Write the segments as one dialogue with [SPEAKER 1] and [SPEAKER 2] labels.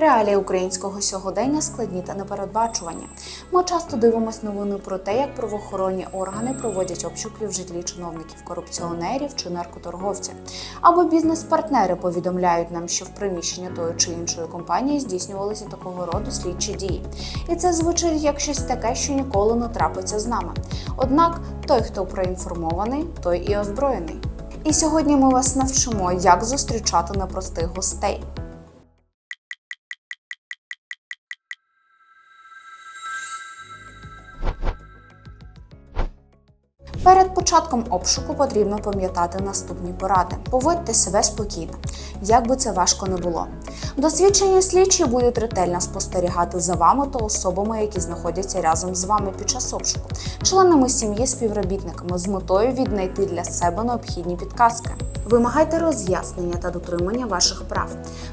[SPEAKER 1] Реалії українського сьогодення складні та непередбачувані. Ми часто дивимося новини про те, як правоохоронні органи проводять обшуки в житлі чиновників, корупціонерів чи наркоторговців. Або бізнес-партнери повідомляють нам, що в приміщенні тої чи іншої компанії здійснювалися такого роду слідчі дії. І це звучить як щось таке, що ніколи не трапиться з нами. Однак той, хто проінформований, той і озброєний. І сьогодні ми вас навчимо, як зустрічати непростих гостей. Перед початком обшуку потрібно пам'ятати наступні поради. Поводьте себе спокійно, як би це важко не було. Досвідчені слідчі будуть ретельно спостерігати за вами та особами, які знаходяться разом з вами під час обшуку, членами сім'ї, співробітниками з метою віднайти для себе необхідні підказки. Вимагайте роз'яснення та дотримання ваших прав.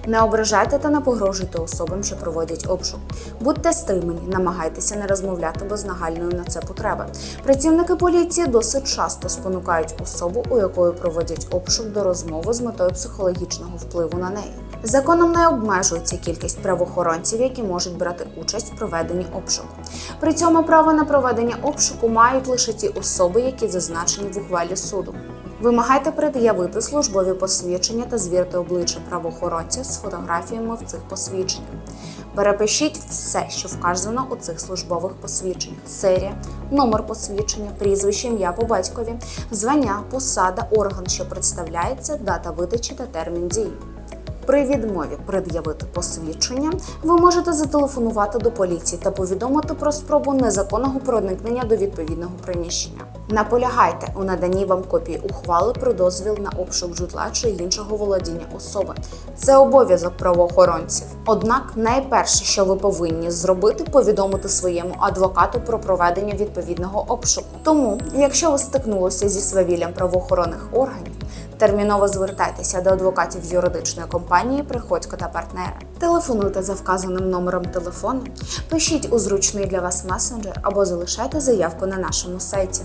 [SPEAKER 1] Не ображайте та не погрожуйте особам, що проводять обшук. Будьте стримані, намагайтеся не розмовляти без нагальної на це потреби. Працівники поліції досить часто спонукають особу, у якої проводять обшук до розмови з метою психологічного впливу на неї. Законом не обмежується кількість правоохоронців, які можуть брати участь в проведенні обшуку. При цьому право на проведення обшуку мають лише ті особи, які зазначені в ухвалі суду. Вимагайте пред'явити службові посвідчення та звірте обличчя правоохоронців з фотографіями в цих посвідченнях. Перепишіть все, що вказано у цих службових посвідченнях: серія, номер посвідчення, прізвище, ім'я по батькові, звання, посада, орган, що представляється, дата видачі та термін дії. При відмові пред'явити посвідчення ви можете зателефонувати до поліції та повідомити про спробу незаконного проникнення до відповідного приміщення. Наполягайте у наданні вам копії ухвали про дозвіл на обшук житла чи іншого володіння особи. Це обов'язок правоохоронців. Однак, найперше, що ви повинні зробити, повідомити своєму адвокату про проведення відповідного обшуку. Тому, якщо ви стикнулися зі свавіллям правоохоронних органів, Терміново звертайтеся до адвокатів юридичної компанії Приходько та партнери. Телефонуйте за вказаним номером телефону, пишіть у зручний для вас месенджер або залишайте заявку на нашому сайті.